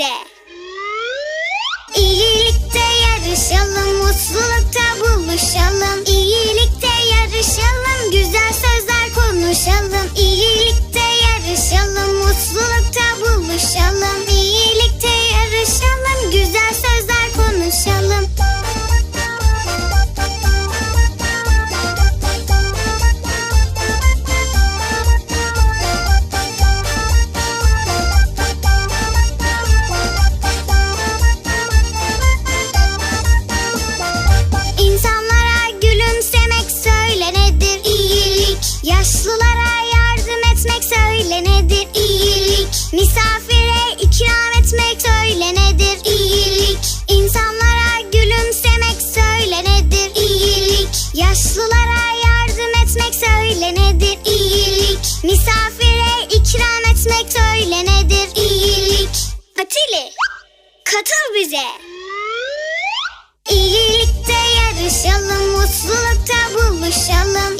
bize. İyilikte yarışalım, mutlulukta buluşalım. İyilikte yarışalım, güzel sözler konuşalım. İyilikte Yaşlılara yardım etmek söyle nedir? İyilik. Misafire ikram etmek söyle nedir? İyilik. İnsanlara gülümsemek söyle nedir? İyilik. Yaşlılara yardım etmek söyle nedir? İyilik. Misafire ikram etmek söyle nedir? İyilik. Atili, katıl bize. İyilikte yarışalım, mutlulukta buluşalım.